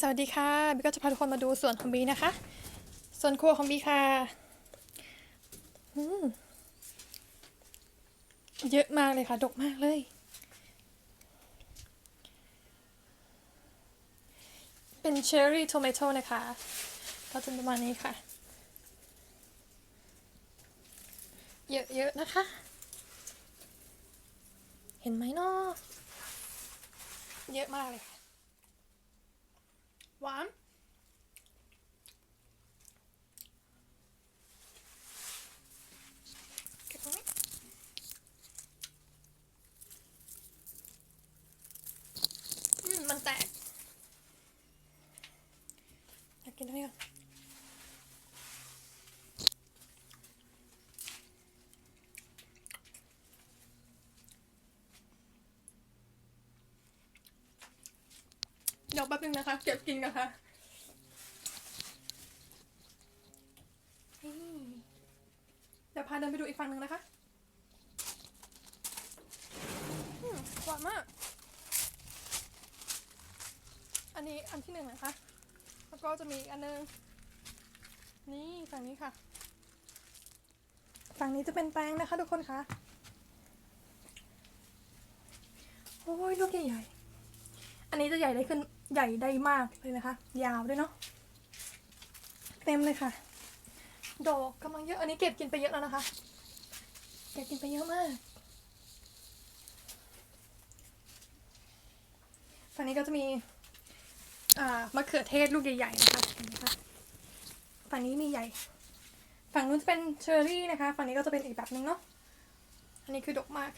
สวัสดีค่ะบิ๊กก็จะพาทุกคนมาดูส่วนของบีนะคะ ส่วนครัวของบีค่ะเยอะมากเลยค่ะ ดกมากเลย เป็นเชอร์รี่โทเมโต้นะคะก็จะประมาณนี้ค่ะ เยอะ ๆ นะคะ เห็นไหมเนาะเยอะมากเลย ค่ะ หวานเก็บตรงนี้อืม มันแตก อยากกินตรงนี้ก่อนเดี๋ยวแป๊บนึงนะคะ เก็บกินกันค่ะเดี๋ยวพาเดินไปดูอีกฝั่งหนึ่งนะคะอืมหวานมาก อันนี้อันที่หนึ่งนะคะ แล้วก็จะมีอีกอันหนึง นี่ฝั่งนี้ค่ะ ฝั่งนี้จะเป็นแตงนะคะทุกคนค่ะ โอ้ยลูกใหญ่ๆ อันนี้จะใหญ่ได้ขึ้น ใหญ่ได้มากเลยนะคะ ยาวด้วยเนาะเต็มเลยค่ะ ดอกกำลังเยอะอันนี้เก็บกินไปเยอะแล้วนะคะ เก็บกินไปเยอะมากฝั่งนี้ก็จะมีอ่ามะเขือเทศลูกใหญ่ๆนะคะเห็นไหมคะฝั่งนี้มีใหญ่ ฝั่งนู้นจะเป็นเชอร์รี่นะคะ ฝั่งนี้ก็จะเป็นอีกแบบนึงเนาะอันนี้คือดกมาก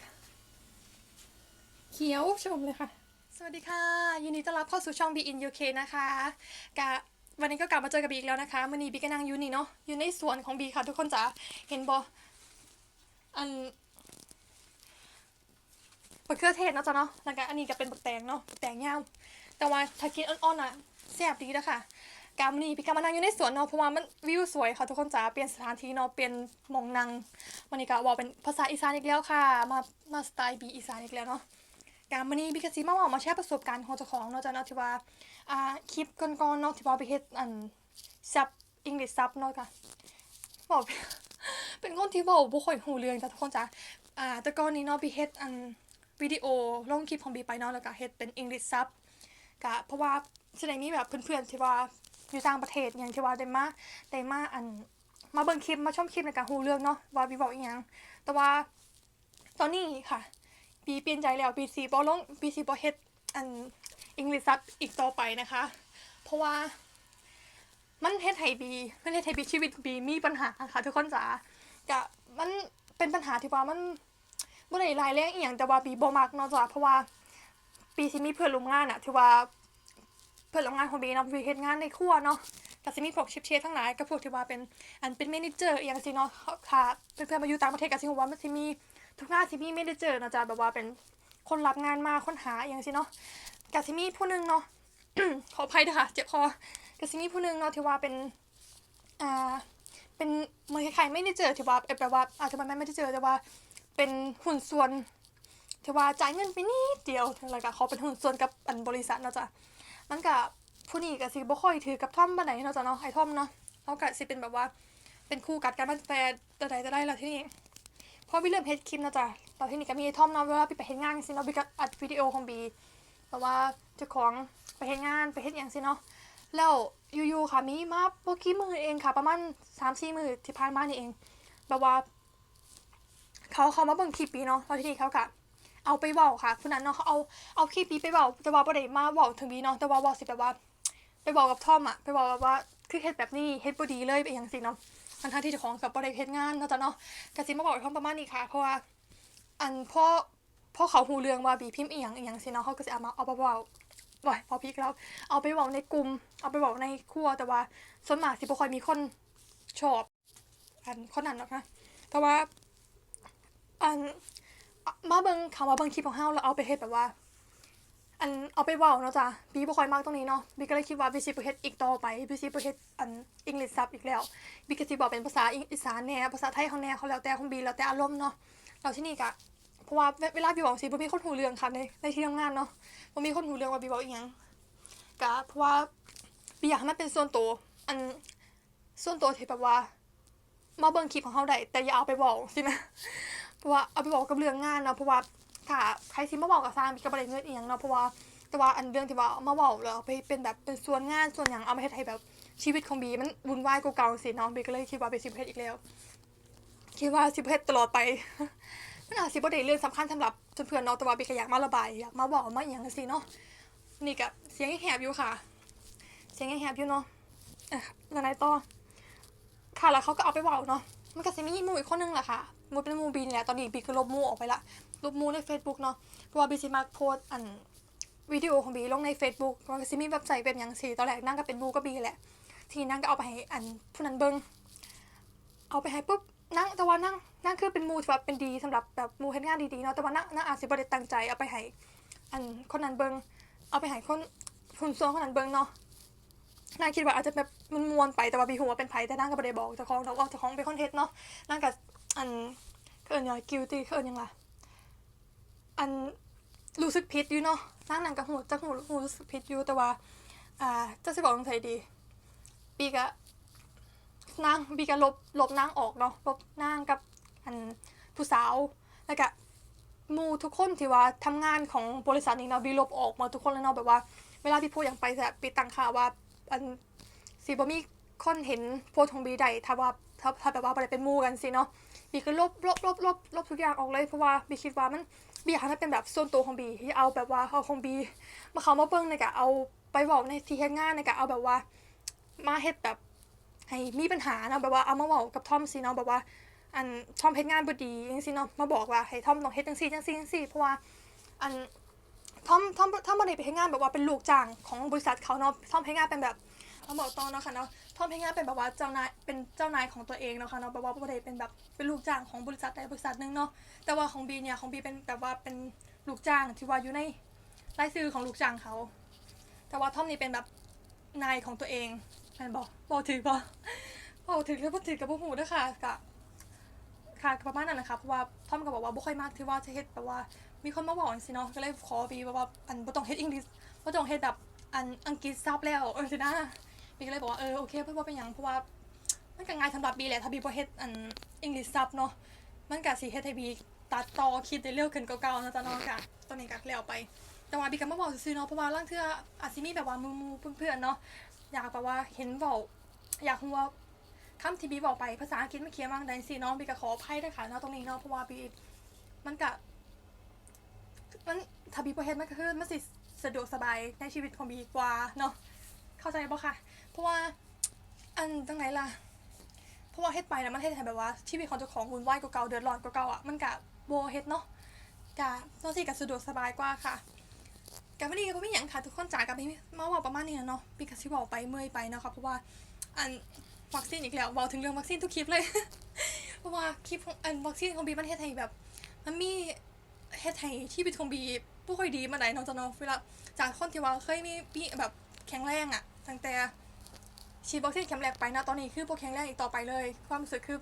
เขียวชมเลยค่ะ สวัสดีค่ะ ยินดีต้อนรับเข้าสู่ช่อง Be in UK นะคะกะวันนี้ก็กลับมาเจอกับบีอีกแล้วนะคะมื่อนี้บีก็นั่งอยู่นี่เนาะอยู่ในสวนของบีค่ะทุกคนจ๋าเห็นบออันมะเขือเทศเนาะจ๊ะเนาะแล้วก็อันนี้ก็เป็นบักแตงเนาะบักแตงยาวแต่ว่าถ้ากินอ่อนๆอะแซ่บดีนะคะกามนี้พี่กามานั่งอยู่ในสวนเนาะเพราะว่ามันวิวสวยค่ะทุกคนจ๋าเปลี่ยนสถานที่เนาะเปลี่ยนมองนั่งวันนี้ก็ว่าเป็นภาษาอีสานอีกแล้วค่ะ มามาสไตล์บีอีสานอีกแล้วเนาะ การมันนี้บิกซีมาว่ามาแชร์ประสบการณ์ของเจ้าของเนาะจ้ะเนาะที่ว่าอ่าคลิปก่อนๆเนาะที่ว่าไปเฮ็ดอันซับอังกฤษซับเนาะค่ะบอกเป็นคนที่ว้าบ่ค่อยฮู้เรื่องจ้ะทุกคนจ้ะอ่าแต่ก่อนนี้เนาะไปเฮ็ดอันวิดีโอลงคลิปของบีไปเนาะแล้วก็เฮ็ดเป็นอังกฤษซับก็เพราะว่าแสดงมีแบบเพื่อนๆที่ว่าอยู่ต่างประเทศอย่างที่ว่าได้มาได้มาอันมาเบิ่งคลิปมาชมคลิปในการฮู้เรื่องเนาะว่าบีบอกอีหยังแต่ว่าตอนนี้ค่ะ ปีเปลี่ยนใจแล้วปีสีบอลงปีสีบอเฮ็ดอันอังกฤษซับอีกต่อไปนะคะ เพราะว่ามันเฮ็ดให้บีมันเฮ็ดให้บีชีวิตบีมีปัญหาค่ะทุกคนจ๋ากะมันเป็นปัญหาที่ว่ามันบ่ได้รายแรงอีหยังแต่ว่าบีบ่มักเนาะจ้ะเพราะว่าปีสิมีเพื่อนร่วมงานอะที่ว่าเพื่อนร่วมงานของบีเนาะบีเฮ็ดงานในครัวเนาะก็สิมีพวกเชฟเชฟทั้งหลายก็พวกที่ว่าเป็นอันเป็นเมนเจอร์อหย่างสิเนาะค่ะเพื่อนๆมาอยู่ต่างประเทศก็สิฮู้ว่ามันสิมี ทุกงานที่พี่ไม่ได้เจอเนาะจ๊ะแบบว่าเป็นคนรับงานมาค้นหาอย่างสิเนาะกาซิมี่ผู้หนึงเนาะขออภัยด้วยค่ะเจ็บคอกาซิมี่ผู้หนึงเนาะที่ว่าเป็นอ่าเป็นเมือนคล้ายๆไม่ได้เจอที่ว่าเออแปลว่าอาจจะไม่ไม่ได้เจอแต่ว่าเป็นหุ้นส่วนที่ว่าจ่ายเงินไปนิดเดียวแล้วก็เขาเป็นหุ้นส่วนกับอันบริษัทเนาะจ๊ะมันก็ผู้นี้ก็สิบ่ค่อยถือกับท่อมปานไหนเนาะจ๊ะเนาะไอท่อมเนาะเขาก็สิเป็นแบบว่าเป็นคู่กัดกันมาแต่แต่ใดแต่ใดแล้วที่นี่ พอพี่เริ่มเฮ็ดคลิปนะจ๊ะตอนที่นี่ก็มีไอ้ทอมเนาะเวลาพี่ไปเฮ็ดงานสิเนาะพี่ก็อัดวิดีโอของบีแต่ว่าเจ้าของไปเฮ็ดงานไปเฮ็ดอย่างสิเนาะแล้วอยู่ๆค่ะมีมาบ่กี่มื้อเองค่ะ ประมาณ3-4มือที่ผ่านมานี่เองแบบว่า เขาเขามาเบิ่งคลิปปีเนาะแล้วทีนี้เขาก็เอาไปเว้าค่ะผู้นั้นเนาะเขาเอาเอาคลิปปีไปเว้าแต่ว่าบ่ได้มาเว้าถึงบีเนาะแต่ว่าเว้าสิแบบว่า ไปบอกกับทอมอะไปบอกว่าคือเฮ็ดแบบนี้เฮ็ดบ่ดีเลยไปอย่างสิเนาะ ทั้งๆที่จ้าของกับบ่ได้เฮ็ดงานเนาะจ๊ะเนาะกสิมาบอกท่อมประมาณนี้ค่ะ เพราะว่าอันพ่อพ่อเขาหูเรื่องว่าบีพิมพ์อีหยังอีหยังสิเนาะเขาก็จะเอามาเอาไปเว้าบ่อยพอพีกแล้วเอาไปเว้าในกลุ่ม เอาไปเว้าในครัวแต่ว่าส่วนมากสิบ่ค่อยมีคนชอบ อันคนนั้นหรอกนะแต่ว่าอันมาเบิ่งคำว่าเบิงคลิปของเฮาแล้วเอาไปเฮ็ดแบบว่า อันเอาไปว้าวเนาะจ้ะบีบ่ค่อยมักตรงนี้เนาะบีก็เลยคิดว่าบีสิบ่เฮ็ดอีกต่อไปบีสิบ่เฮ็ดอันอังกฤษซับอีกแล้วบีก็สิบอกเป็นภาษาอีสานแหน่ภาษาไทยเขาแหน่เขาแล้วแต่ของบีแล้วแต่อารมณ์เนาะแล้วที่นี่ก็เพราะว่าเวลาบีบอกสิบ่มีคนหูเรื่องค่ะในในที่ทำงานเนาะบ่มีคนหูเรื่องว่าบีบอกอีหยังกะเพราะว่าบีอยากให้มันเป็นส่วนตัวอันส่วนตัวที่แบบว่ามาเบิ่งคลิปของเขาได้แต่อย่าเอาไปบอกสินะเพราะว่าเอาไปบอกกับเรื่องงานเนาะเพราะว่า ถ้าใครสิมาบอกกับซางมีก็บ่ได้เงินอียงเนาะเพราะว่าแต่ว่าอันเรื่องที่ว่ามาบอกแล้วเอาไปเป็นแบบเป็นส่วนงานส่วนหยังเอามาเฮ็ดให้แบบชีวิตของบีมันวุ่นวายกว่าเก่าสิเนาะบีก็เลยคิดว่าเป็นสิบเฮ็ดอีกแล้ว คิดว่าสิบเฮ็ดตลอดไปมันอาจสิบ่ได้เรื่องสำคัญสำหรับเพื่อนๆเนาะแต่ว่าบีก็อยากมาระบายอยากมาบอกมาอย่างจังซี่เนาะนี่ก็เสียงแหบอยู่ค่ะ เสียงแหบอยู่เนาะอะแล้วไหนต่อค่ะแล้วเขาก็เอาไปเว่าเนาะมันก็จะมีมูอีกคนนึงแหละค่ะมูเป็นมูบีนแหละตอนนี้บีก็ลบมูออกไปละ ลบหมูใน Facebook เนาะเพราะว่าบีสิมาโพสอันวิดีโอของบีลงใน Facebook มันก็สิมีเว็บไซต์เป็นอย่างสีตอนแรกนั่งก็เป็นมูก็บีแหละ ที่นั่งก็เอาไปให้อันผู้นั้นเบิงเอาไปให้ปุ๊บนั่งแต่ว่านั่งนั่งคือเป็นมูแบบเป็นดีสำหรับแบบมูเฮ็ดงานดีๆเนาะแต่ว่านั่งนั่งอาจสิบ่ได้ตั้งใจเอาไปให้อันคนนั้นเบิงเอาไปให้คนคุณส่วนคนนั้นเบิงเนาะนางคิดว่าอาจจะแบบมันมวนไปแต่ว่าพี่หัวเป็นไผแต่นางก็บ่ได้บอกเจ้าของเราว่าเจ้าของเป็นคนเฮ็ดเนาะนางก็อันเอิ้นยังกิลตี้เอิ้นยังล่ะ อันรู้สึกผิดอยู่เนาะนางนั่นก็หูจักหูหูรู้สึกผิดอยู่แต่ว่า อ่าจะสิบอกจังไสดี ปีก็นางปีก็ลบลบนางออกเนาะลบนางกับอันผู้สาวแล้วก็มูทุกคนที่ว่าทำงานของบริษัทนี้เนาะบีลบออกหมาทุกคนเลยเนาะแบบว่า เวลาที่พูดอย่างไปแบบปีตังค่าว่าอันสีบ่มีคนเห็นโพสต์ของบีได้ถ้าว่า ถ้าถ้าแบบว่าบ่ได้เป็นหมู่กันสิเนาะบีก็ลบลบลบลบลบทุกอย่างออกเลยเพราะว่าบีคิดว่ามันบีอยากให้มันเป็นแบบส่วนตัวของบีที่เอาแบบว่าเอาของบีมาเขามาเบิ่งในกะเอาไปเว้าในที่เฮ็ดงานในกะเอาแบบว่า มาเฮ็ดแบบให้มีปัญหาเนาะแบบว่าเอามาเว้ากับทอมสิเนาะแบบว่า อันทอมเฮ็ดงานบ่ดีจังซี่เนาะมาบอกว่าให้ทอมต้องเฮ็ดจังซี่จังซี่จังซี่เพราะว่าอันทอมทอมทอมบริไปให้งานแบบว่าเป็นลูกจ้างของบริษัทเขาเนาะทอมให้งานเป็นแบบ เขาบอกตอนเนาะค่ะเนาะทอมให้งานเป็นแบบว่าเจ้านายเป็นเจ้านายของตัวเองเนาะค่ะเนาะแบบว่าบริเป็นแบบเป็นลูกจ้างของบริษัทใดบริษัทหนึงเนาะแต่ว่าของบีเนี่ยของบีเป็นแบบว่าเป็นลูกจ้างที่ว่าอยู่ในรายชื่อของลูกจ้างเขา แต่ว่าทอมนี่เป็นแบบนายของตัวเองแมนบอกบอกถือปะบอกถือแล้วบอกถือกับพวกหูด้วยค่ะกะค่ะประมาณนั้นนะคะเพราะว่าทอมก็บอกว่าบ่ค่อยมากที่ว่าจะเฮ็ดแบบว่ามีคนมาบอกสิเนาะก็เลยขอบีแบบว่าอันบ่ต้องเฮ็ดอังกฤษบ่ต้องเฮ็ดแบบอันอังกฤษซับแล้วเออสินะ บีก็เลยบอกว่าเออโอเคเพื่อว่าเป็นยังเพราะว่ามันก็ง่ายสำหรับบีแหละถ้าบีบ่เฮ็ดอันอังกฤษซับเนาะมันก็สิเฮ็ดให้บีตัดต่อคิดได้เร็วขึ้นกว่าเก่านะจ๊ะเนาะกะตอนนี้ก็แล้วไป แต่ว่าบีก็มาบอกซื่อๆเนาะเพราะว่าลางเทื่ออาจสิมีแบบว่ามู่ๆเพื่อนๆเนาะอยากแบบว่าเห็นเว้าอยากรู้ว่าคำที่บีบอกไปภาษาอังกฤษมันเขียนว่าจังไดสิเนาะบีก็ขออภัยด้วยค่ะเนาะตรงนี้เนาะเพราะว่าบีมันก็มันถ้าบีประเทศมันก็คือมันสิสะดวกสบายในชีวิตของบีกว่าเนาะเข้าใจปะคะ เพราะว่าอันจังไหนล่ะ เพราะว่าเฮ็ดไปแล้วมันเฮ็ดให้แบบว่าชีวิตของเจ้าของวุ่นวายกว่าเก่าเดือดร้อนกว่าเก่าอะมันกะโบเฮ็ดเนาะกะต้องสิกะสะดวกสบายกว่าค่ะกะไม่ดีก็ไม่หยังค่ะทุกคนจ๋ากับพี่มาบอกประมาณนี้นะเนาะพี่ก็สิบอกไปเมื่อยไปเนาะค่ะเพราะว่าอันวัคซีนอีกแล้วบอกถึงเรื่องวัคซีนทุกคลิปเลย เพราะว่าคลิปของอันวัคซีนของบีมันเฮ็ดให้แบบ มันมีเฮ็ดให้ที่วิตของบีบ่ค่อยดีมาไหนเนาะจ้ะเนาะเวลาจากคนที่ว่าเคยมีปีแบบแข็งแรงอะตั้งแต่ ฉีดวัคซีนเข็มแรกไปนะตอนนี้คือบ่แข็งแรงอีกต่อไปเลย ความรู้สึกคือ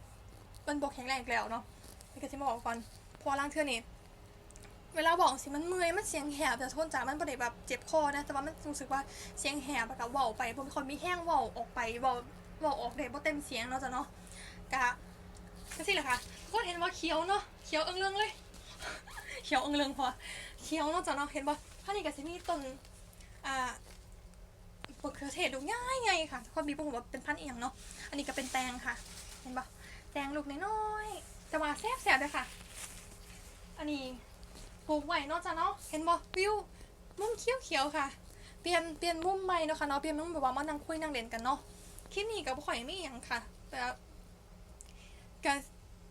มันบ่แข็งแรงอีกแล้วเนาะนี่ก็สิมาบอกก่อนพอล่างเทื่อนี่เวลาบอกสิมันเมื่อยมันเสียงแหบแต่ทนจ้ามันบ่ได้แบบเจ็บคอนะแต่ว่ามันรู้สึกว่าเสียงแหบแล้วก็เว้าไปบ่เป็นคนมีแห้งเว้าออกไปเว้าเว้าออกได้บ่เต็มเสียงเนาะจ้ะเนาะกะจังซี่แหละค่ะทุกคนเห็นว่าเขียวเนาะเขียวเอิงเรื่องเลยเขียวเอิงเรืองพอเขียวเนอกจากเนาะเห็นบ่ท่านี่ก็สิมีต้น เทศลูง่ายไงค่ะทุกคนมีผมว่าเป็นพันธุ์อียงเนาะอันนี้ก็เป็นแตงค่ะ เห็นบ่แตงลูกน้อยๆแต่ว่าแซ่บๆเลยค่ะ อันนี้ปลูกไว้เนอกจากเนาะเห็นบ่วิวมุมเขียวๆค่ะ เปลี่ยนเปลี่ยนมุมใหม่เนาะค่ะเนาะเปลี่ยนมุมแบบว่ามานั่งคุยนั่งเล่นกันเนาะคลิปนี้ก็บ่ค่อยไมียังค่ะ แต่ก็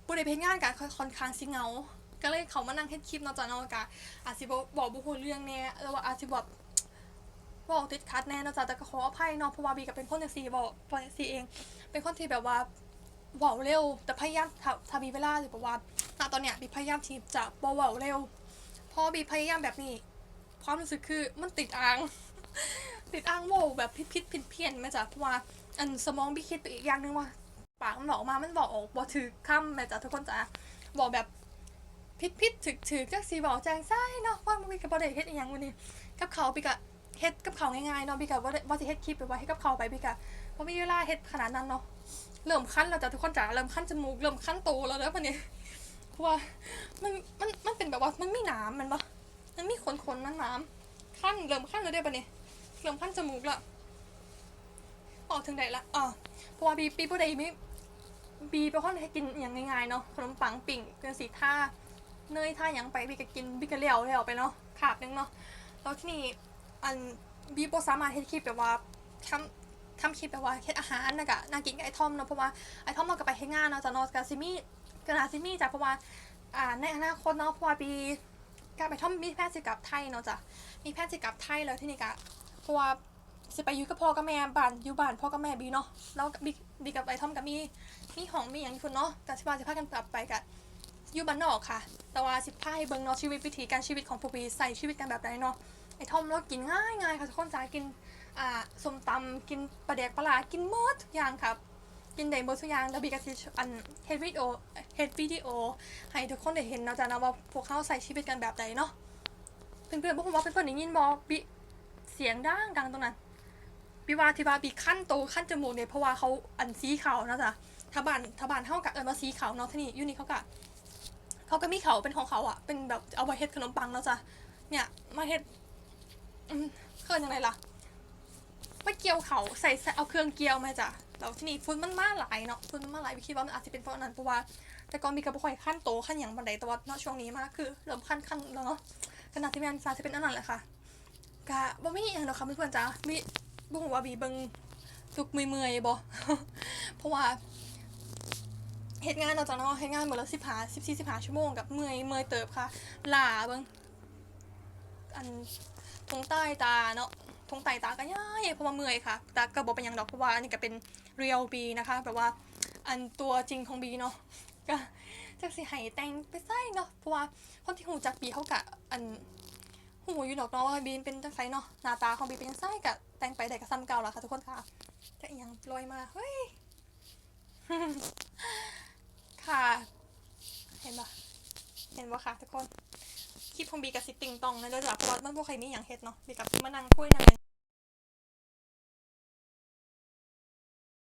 บ่ได้เพลงงานก็ค่อนข้างสิเงา ก็เลยเขามานั่งเฮ็ดคลิปเนาะจ้ะเนาะกะอาจสิบ่บอกบุคคลเรื่องแน่แล้วว่าอาจสิแบบ บอกติดคัดแน่นะจ้ะแต่ก็ขออภัยเนาะเพราะว่าบีก็เป็นคนจังซี่บอกว่าจังซี่เอง เป็นคนที่แบบว่าเว้าเร็ว แต่พยายามถ้าถ้ามีเวลาหรือแบบว่าณตอนเนี้ยบีพยายามที่จะบ่เว้าเร็วเพอบีพยายามแบบนี้ ความรู้สึกคือมันติดอ่าง ติดอ่างเว้าแบบพิดๆเพี้ยนแม่จ้ะเพราะว่าอันสมองบีคิดไปอีกอย่างหนึงว่าปากมันบอกออกมา มันบอกออกบ่ถือคำแม่จ้ะทุกคนจ้ะบอกแบบพิษพิษถึกถึกจักสีบอกแจงไส้เนาะว่ามันมีกับบอดเฮ็ดอีหยังวันนี้กับเขาไปกะ เฮ็ดกับเขาวง่ายๆเนาะพี่กะว่าว่าจะเฮ็ดคลิปไปว่าเฮ็ดกับเขาวไปพี่กะเพราะไม่มีเวลาเฮ็ดขนาดนั้นเนาะเริ่มขั้นแล้วจ้ะทุกคนจ๋าเริ่มขั้นจมูกเริ่มขั้นโตแล้วเด้อปะเนี่ยเพราะว่ามันมันมันเป็นแบบว่ามันไม่หนามมันปะมันมีขนขนมันหนามขั้นเริ่มขั้นแล้วเด้ปะเนี่ยเริ่มขั้นจมูกละออกถึงไหนละอ๋อเพราะว่าบีปีบ่ได้มีบีเป็นคนให้กินอย่างง่ายๆเนาะขนมปังปิ่งเป็นสีท่าเนยท่าหยังไปบีก็กินบีก็เลี้ยวเลี้ยวไปเนาะขาบนึงเนาะแล้วที่นี่ อันบีโบสามารถเฮ็ดคลิปแบบว่าทำทำคลิปแบบว่าเฮ็ดอาหารนะกะน่ากินกับไอทอมเนาะเพราะว่าไอทอมมันก็ไปเฮ็ดงานเนาะจ้ะเนาะกะซิมี่กะนาซิมี่จ้ะเพราะว่าอ่าในอนาคตเนาะเพราะว่าบีกะไปทอมมีแพทย์สิกับไทยเนาะจ้ะมีแพทย์สิกับไทยแล้วที่นี่กะเพราะว่าสิไปอยู่กับพ่อกับแม่บ้านอยู่บ้านพ่อกับแม่บีเนาะแล้วบีบีกับไอทอมก็มีมีห้องมีหยังอยู่นเนาะกะสิว่าสิพากันกลับไปกะอยู่บ้านนอกค่ะ แต่ว่าสิพาให้เบิ่งเนาะชีวิตวิถีการชีวิตของพวกบีใส่ชีวิตกันแบบใดเนาะ ทอมเรากินง่ายง่ายค่ะทุกคนจ๋ากินอ่าสมตำกินปลาแดกปลาร้ากินหมดทุกอย่างครับ กินได้หมดทุกอย่างแล้วบีก็สิอันเฮดวิดีโอเฮดวิดีโอให้ทุกคนได้เห็นเนาะจ้ะนะว่าพวกเขาใส่ชีวิตกันแบบใดเนาะเพื่อนๆพวกผมว่าเพื่อนๆได้ยินบ่บิเสียงดังดังตรงนั้นบีว่าที่ว่าบีขั้นโตขั้นจมูกเนี่ยเพราะว่าเขาอันสีขาวนะจ้ะถ้าบ้านถ้าบ้านเฮากะเอิ้นว่าสีขาวเนาะที่นี่ยูนี่เขากะเขาก็มีเขาเป็นของเขาอะเป็นแบบเอาไว้เฮ็ดขนมปังเนาะจ้ะเนี่ยมาเฮ็ด อืมเคยยังไงล่ะไม่เกี่ยวเขาใส่ใส่เอาเครื่องเกี่ยวมาจ้ะแล้วที่นี่ฟุ้นมันมาหลายเนาะฟุ้นมันมาหลายพี่คิดว่ามันอาจจะเป็นเพราะนั้นเพราะว่า แต่ก่อนมีกระบอกขั้นโตขั้นอย่างบันไดแต่ว่าเนาะช่วงนี้มากคือเริ่มขั้นขั้นแล้วเนาะขนาดที่แมนซาจะเป็นอันนั้นแหละค่ะกะบ่มีอย่างเนาค่ะเพื่อนๆจ้ะมีบุ้งว่าบีเบิงทุกเมื่อยๆบ่เพราะว่าเหตุงานเราจะเนาะเหตุงานหมดแล้วสิบหาสิบสี่สิบหาชั่วโมงกับเมื่อยเมื่อยเติบค่ะลาเบิงอัน ทงใต้ตาเนาะทงใต้ตาก็ย่ายเพราะว่าเมื่อยค่ะต่ก็บอกเป็นหยังดอกเพราะว่าอันนี้ก็เป็นเรียลบีนะคะแบบว่าอันตัวจริงของบีเนาะก็จากสิให้แต่งไปใส่เนาะเพราะว่าคนที่หูจักบีเขากะอันหูอยู่ดอกเนาะว่าบีเป็นจังไสเนาะหน้าตาของบีเป็นจังไสกะแต่งไปได้ก็ซ้ำเก่าละค่ะทุกคนค่ะจะอีหยังลอยมาเฮ้ยค่ะ เห็นปะเห็นปะค่ะทุกคน คลิปของบีกับสิติงตองนะเด้อจ้ะเพราะว่ามันบ่ใครมีอย่างเฮ็ดเนาะบีกับมานั่งคุยนั่ง